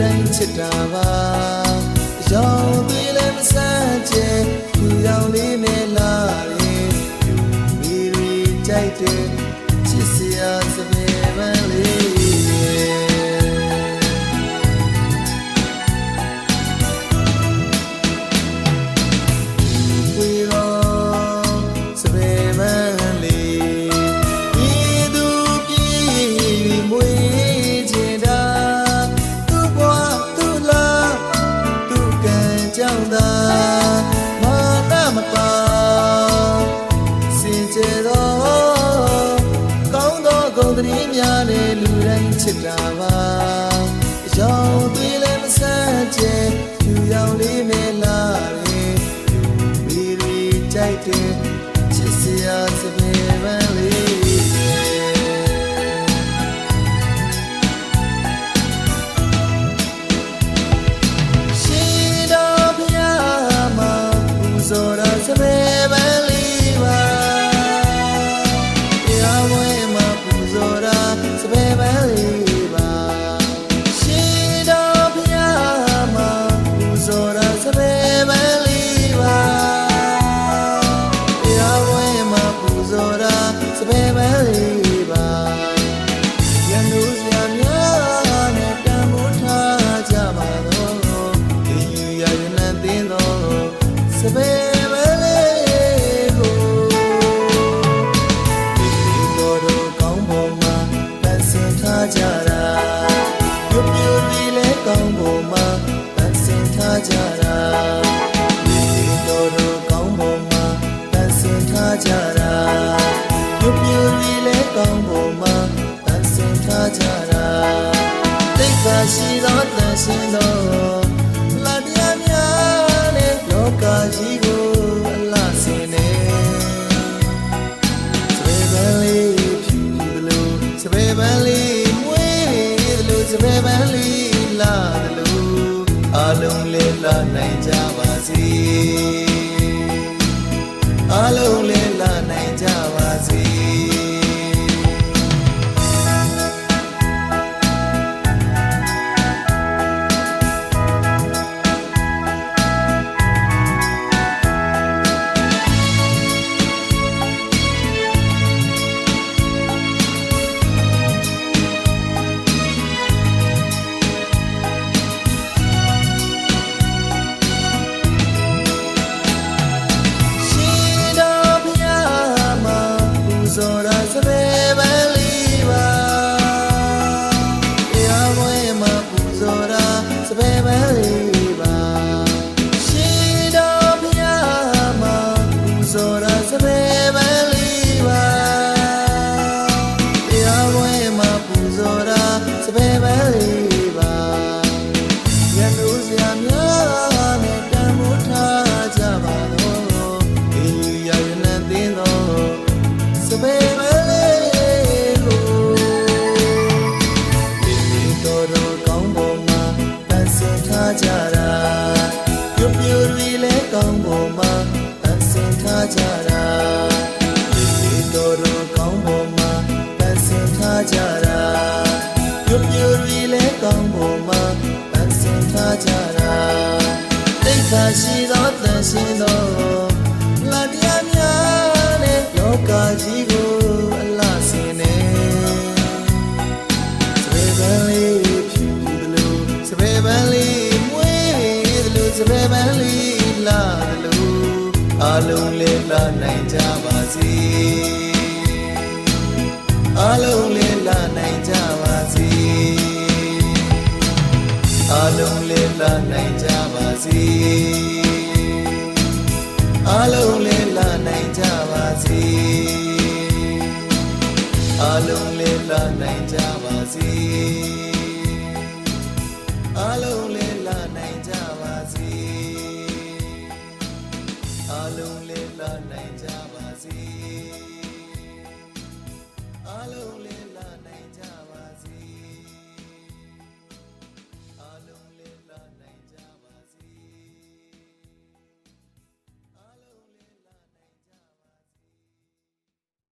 တိုင်းချစ်တာပါအယောင်သွေးလည်းမဆန်းကျဲသူရောင်လေးနဲ့လာရင်လူမီရီကြိုက်တဲ့ချစ်စရာစပယ်ပန်းလေး နဲ့လူတိုင်းချစ်တာပါအယောင်သွေးလည်းမဆန်းကျဲဖြူရောင်လေးနဲ့လာရင်မီရီကြိုက်တဲ့ချ စပယ်ပန်းလေးပါရန်သူစရာများနဲ့တန်ဖိုးထားကြပါတော့ဒီယူရရနန်းသိတော့စပယ်ပန်းလေးကိုဒီလိုတော့ကောင်းပေါ်မှာပန်းစင်ထားကြတာပြုတ်ပြုတ်လေးလဲကောင်းပေါ်မှာပန်းစင်ထားကြ ကြတာတိတ်ခါရှိသောတန်ရှင်တော်လာတရားများနဲ့လောကကြီးကိုအလားစင်နေစပယ်ပန်းလေးဖြူသလိုစပယ်ပန်းလေးမွေးသလိုစပယ်ပန်းလေးလာသလိုအလုံးလေးလာနိုင်ကြပါစေအလုံးလေးလာနိုင်ကြပါ ထားကြတာပြုပြူရီလဲကောင်းပေါ်မှာတန်ဆင်ထားကြတာတိတ်ခါရှိသောတန်ရှင်တော်လာတရားများနဲ့လောကကြီးကိုအလားစင်နေစပယ်ပန်းလေးဖြူသလိုစပယ်ပန်းလေးမွေးသလိုစပယ်ပန်းလေးလာသလိုအလုံးလေးလာနိုင်ကြပါစေအ စေအလုံးလေးလာနိုင်ကြပါစေအလုံးလေးလာနိုင်ကြပါစေအလုံးလေးလာနိုင်ကြပါစေအလုံးလေးလာနိုင်